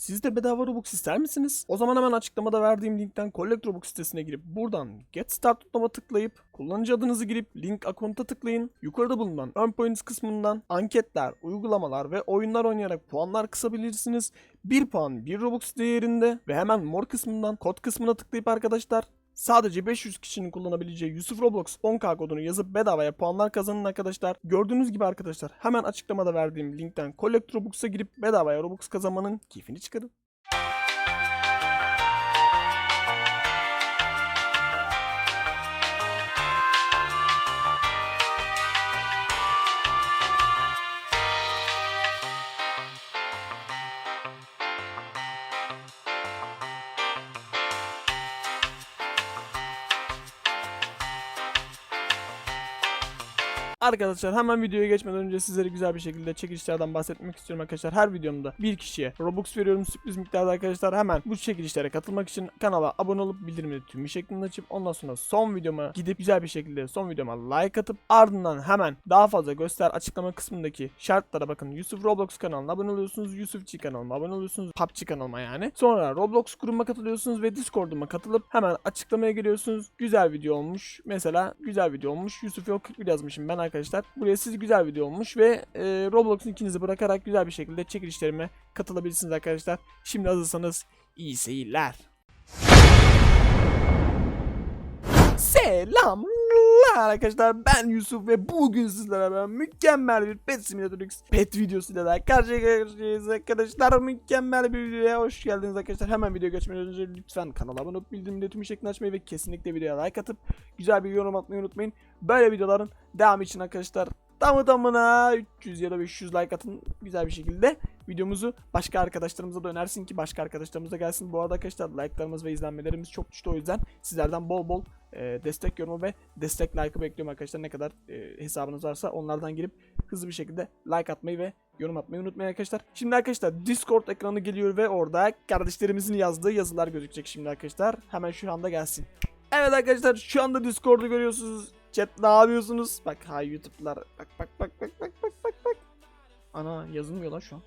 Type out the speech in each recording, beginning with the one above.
Siz de bedava Robux ister misiniz? O zaman hemen açıklamada verdiğim linkten Collect Robux sitesine girip buradan Get Start butonuna tıklayıp kullanıcı adınızı girip link akonta tıklayın. Yukarıda bulunan Earn Points kısmından anketler, uygulamalar ve oyunlar oynayarak puanlar kısabilirsiniz. 1 puan 1 Robux değerinde ve hemen More kısmından kod kısmına tıklayıp arkadaşlar Sadece 500 kişinin kullanabileceği Yusuf Roblox 10k kodunu yazıp bedavaya puanlar kazanın arkadaşlar. Gördüğünüz gibi arkadaşlar hemen açıklamada verdiğim linkten Collect Robux'a girip bedavaya Robux kazanmanın keyfini çıkarın. Arkadaşlar hemen videoya geçmeden önce sizlere güzel bir şekilde çekilişlerden bahsetmek istiyorum arkadaşlar. Her videomda bir kişiye Robux veriyorum sürpriz miktarda arkadaşlar. Hemen bu çekilişlere katılmak için kanala abone olup bildirimleri tüm bir şeklinde açıp ondan sonra son videoma gidip güzel bir şekilde son videoma like atıp ardından hemen daha fazla göster açıklama kısmındaki şartlara bakın. Yusuf Roblox kanalına abone oluyorsunuz. Yusufçi kanalıma abone oluyorsunuz. PUBG kanalıma yani. Sonra Roblox grubuma katılıyorsunuz ve Discord'uma katılıp hemen açıklamaya giriyorsunuz. Güzel video olmuş. Mesela güzel video olmuş. Yusuf yok 41 yazmışım ben arkadaşlar. Buraya siz güzel video olmuş ve e, Roblox'un ikinizi bırakarak güzel bir şekilde çekilişlerime katılabilirsiniz arkadaşlar. Şimdi hazırsanız iyi seyirler. Selamlar arkadaşlar ben Yusuf ve bugün sizlere beraber mükemmel bir Pet Simulator X pet videosuyla daha karşıya karşıyayız arkadaşlar. Mükemmel bir videoya hoş geldiniz arkadaşlar. Hemen video geçmeden önce lütfen kanala abone olup bildirimleri tüm şeklinde açmayı ve kesinlikle videoya like atıp güzel bir yorum atmayı unutmayın. Böyle videoların devam için arkadaşlar tamı tamına 300 ya da 500 like atın. Güzel bir şekilde videomuzu başka arkadaşlarımıza da önersin ki başka arkadaşlarımız da gelsin. Bu arada arkadaşlar like'larımız ve izlenmelerimiz çok düştü. O yüzden sizlerden bol bol e, destek yorumu ve destek like'ı bekliyorum arkadaşlar. Ne kadar e, hesabınız varsa onlardan girip hızlı bir şekilde like atmayı ve yorum atmayı unutmayın arkadaşlar. Şimdi arkadaşlar Discord ekranı geliyor ve orada kardeşlerimizin yazdığı yazılar gözükecek şimdi arkadaşlar. Hemen şu anda gelsin. Evet arkadaşlar şu anda Discord'u görüyorsunuz. Chat ne yapıyorsunuz? Bak ha YouTube'lar. Bak bak bak bak bak bak bak bak. Ana yazılmıyor lan şu an.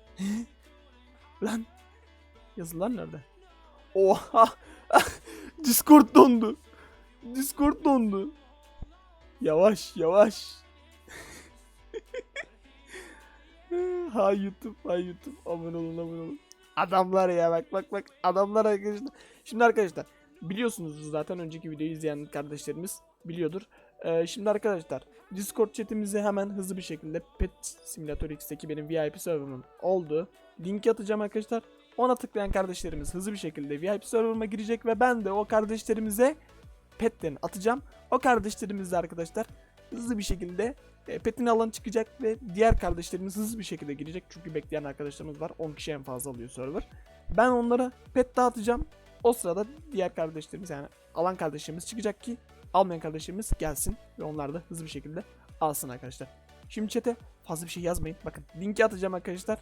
lan yazılar nerede? Oha! Discord dondu. Discord dondu. Yavaş yavaş. ha YouTube, ha YouTube. Abone olun, abone olun. Adamlar ya bak bak bak. Adamlar arkadaşlar. Şimdi arkadaşlar biliyorsunuz zaten önceki videoyu izleyen kardeşlerimiz biliyordur. Ee, şimdi arkadaşlar Discord chatimize hemen hızlı bir şekilde Pet Simulator X'teki benim VIP server'ımın olduğu linki atacağım arkadaşlar. Ona tıklayan kardeşlerimiz hızlı bir şekilde VIP server'ıma girecek ve ben de o kardeşlerimize petlerini atacağım. O kardeşlerimiz de arkadaşlar hızlı bir şekilde e, petini alan çıkacak ve diğer kardeşlerimiz hızlı bir şekilde girecek. Çünkü bekleyen arkadaşlarımız var. 10 kişi en fazla alıyor server. Ben onlara pet dağıtacağım. O sırada diğer kardeşlerimiz yani alan kardeşlerimiz çıkacak ki almayan kardeşlerimiz gelsin ve onlar da hızlı bir şekilde alsın arkadaşlar. Şimdi chat'e fazla bir şey yazmayın. Bakın linki atacağım arkadaşlar.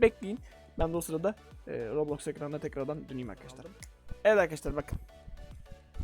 Bekleyin. Ben de o sırada e, Roblox ekranına tekrardan döneyim arkadaşlar. Evet arkadaşlar bakın.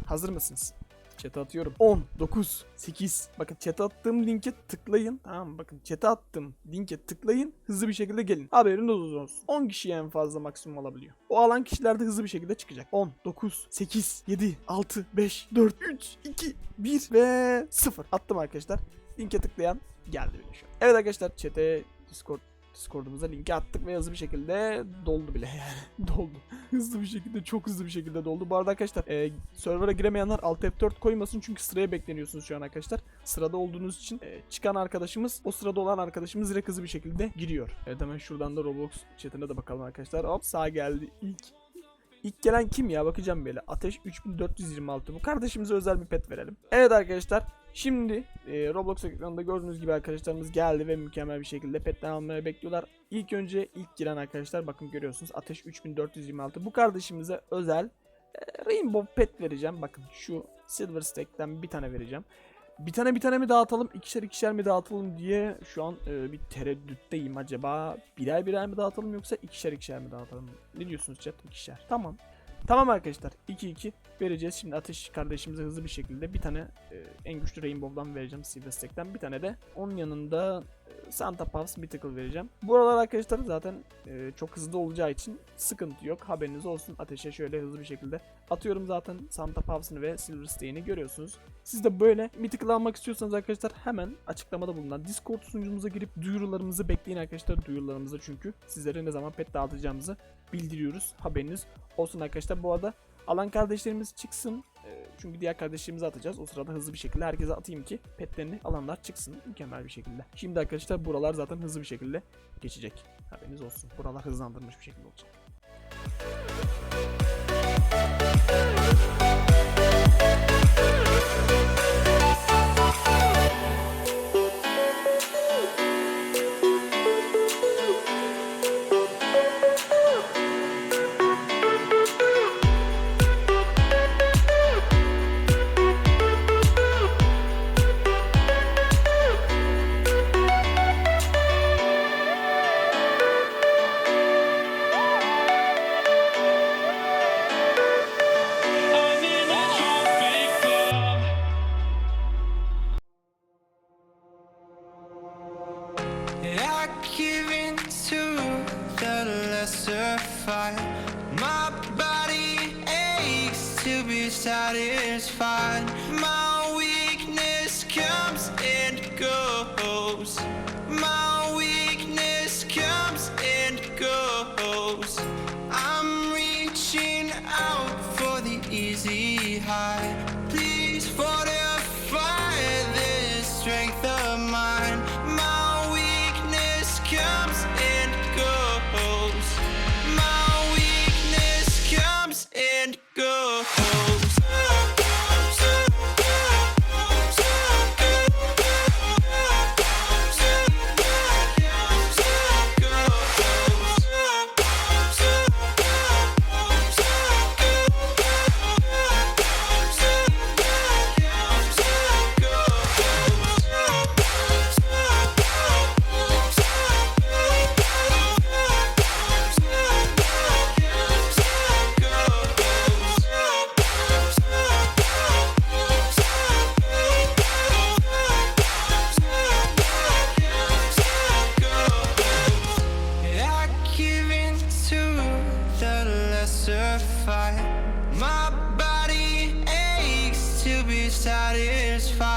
Hazır mısınız? Chat'e atıyorum. 10, 9, 8. Bakın chat'e attığım linke tıklayın. Tamam mı? Bakın chat'e attığım linke tıklayın. Hızlı bir şekilde gelin. Haberiniz olsun. 10 kişiye en fazla maksimum alabiliyor. O alan kişiler de hızlı bir şekilde çıkacak. 10, 9, 8, 7, 6, 5, 4, 3, 2, 1 ve 0. Attım arkadaşlar. Linke tıklayan geldi bile şu an. Evet arkadaşlar chat'e Discord Discord'umuza linki attık ve hızlı bir şekilde doldu bile yani. doldu. hızlı bir şekilde çok hızlı bir şekilde doldu. Bu arada arkadaşlar e, server'a giremeyenler Alt F4 koymasın çünkü sıraya bekleniyorsunuz şu an arkadaşlar. Sırada olduğunuz için e, çıkan arkadaşımız o sırada olan arkadaşımız direkt hızlı bir şekilde giriyor. Evet hemen şuradan da Roblox chatine de bakalım arkadaşlar. Hop sağ geldi ilk. İlk gelen kim ya bakacağım böyle. Ateş 3426. Bu kardeşimize özel bir pet verelim. Evet arkadaşlar. Şimdi e, Roblox ekranında gördüğünüz gibi arkadaşlarımız geldi ve mükemmel bir şekilde petler almaya bekliyorlar. İlk önce ilk giren arkadaşlar bakın görüyorsunuz Ateş 3426. Bu kardeşimize özel e, Rainbow Pet vereceğim. Bakın şu Silver Stack'ten bir tane vereceğim. Bir tane bir tane mi dağıtalım, ikişer ikişer mi dağıtalım diye şu an e, bir tereddütteyim acaba. Birer birer mi dağıtalım yoksa ikişer ikişer mi dağıtalım? Ne diyorsunuz chat? İkişer. Tamam. Tamam arkadaşlar 2-2 vereceğiz. Şimdi Ateş kardeşimize hızlı bir şekilde bir tane e, en güçlü Rainbow'dan vereceğim Silver Stack'ten. Bir tane de onun yanında Santa Puffs Mythical vereceğim. Buralar arkadaşlar zaten e, çok hızlı olacağı için sıkıntı yok. Haberiniz olsun. Ateşe şöyle hızlı bir şekilde atıyorum zaten Santa Puffs'ını ve Silver Stain'i görüyorsunuz. Siz de böyle Mythical almak istiyorsanız arkadaşlar hemen açıklamada bulunan Discord sunucumuza girip duyurularımızı bekleyin arkadaşlar. Duyurularımızı çünkü sizlere ne zaman pet dağıtacağımızı bildiriyoruz. Haberiniz olsun arkadaşlar. Bu arada alan kardeşlerimiz çıksın. Ee, Çünkü diğer kardeşlerimize atacağız. O sırada hızlı bir şekilde herkese atayım ki petlerini alanlar çıksın mükemmel bir şekilde. Şimdi arkadaşlar buralar zaten hızlı bir şekilde geçecek. Haberiniz olsun. Buralar hızlandırmış bir şekilde olacak. Satisfied. My weakness comes and goes. My weakness comes and goes. I'm reaching out for the easy to be satisfied.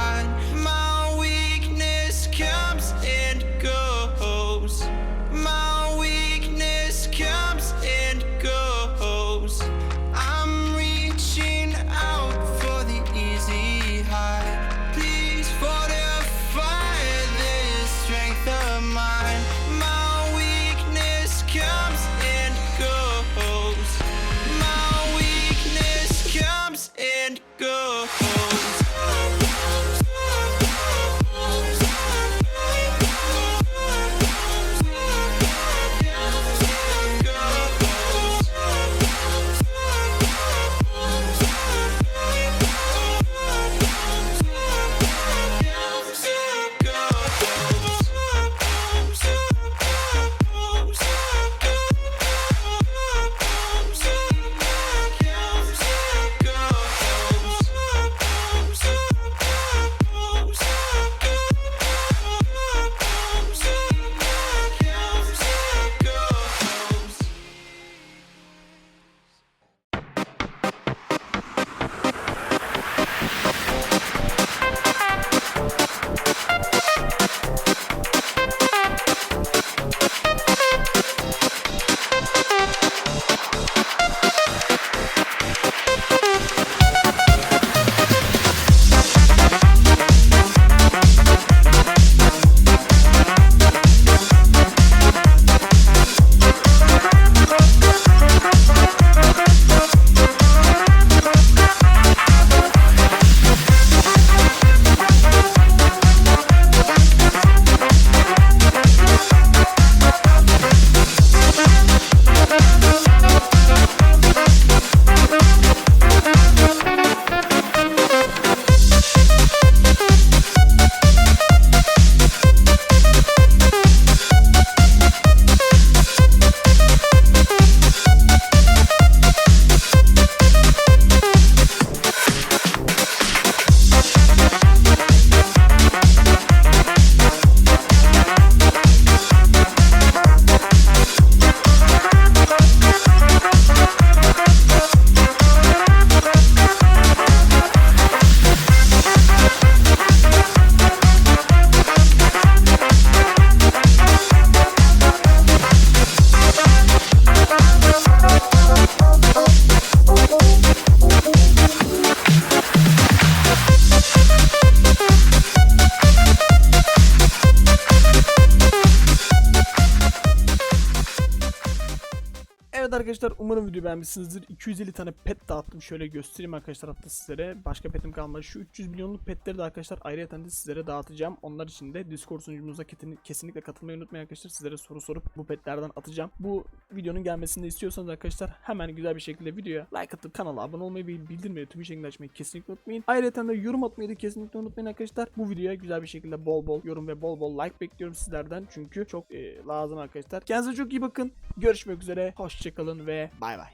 Arkadaşlar umarım video beğenmişsinizdir. 250 tane pet dağıttım. Şöyle göstereyim arkadaşlar hatta sizlere. Başka petim kalmadı. Şu 300 milyonluk petleri de arkadaşlar ayrıca de sizlere dağıtacağım. Onlar için de Discord sunucumuza kesinlikle katılmayı unutmayın arkadaşlar. Sizlere soru sorup bu petlerden atacağım. Bu videonun gelmesini de istiyorsanız arkadaşlar hemen güzel bir şekilde videoya like atıp kanala abone olmayı ve bildirimleri tüm şekilde açmayı kesinlikle unutmayın. Ayrıca de yorum atmayı da kesinlikle unutmayın arkadaşlar. Bu videoya güzel bir şekilde bol bol yorum ve bol bol like bekliyorum sizlerden. Çünkü çok e, lazım arkadaşlar. Kendinize çok iyi bakın. Görüşmek üzere. Hoşçakalın ve bay bay.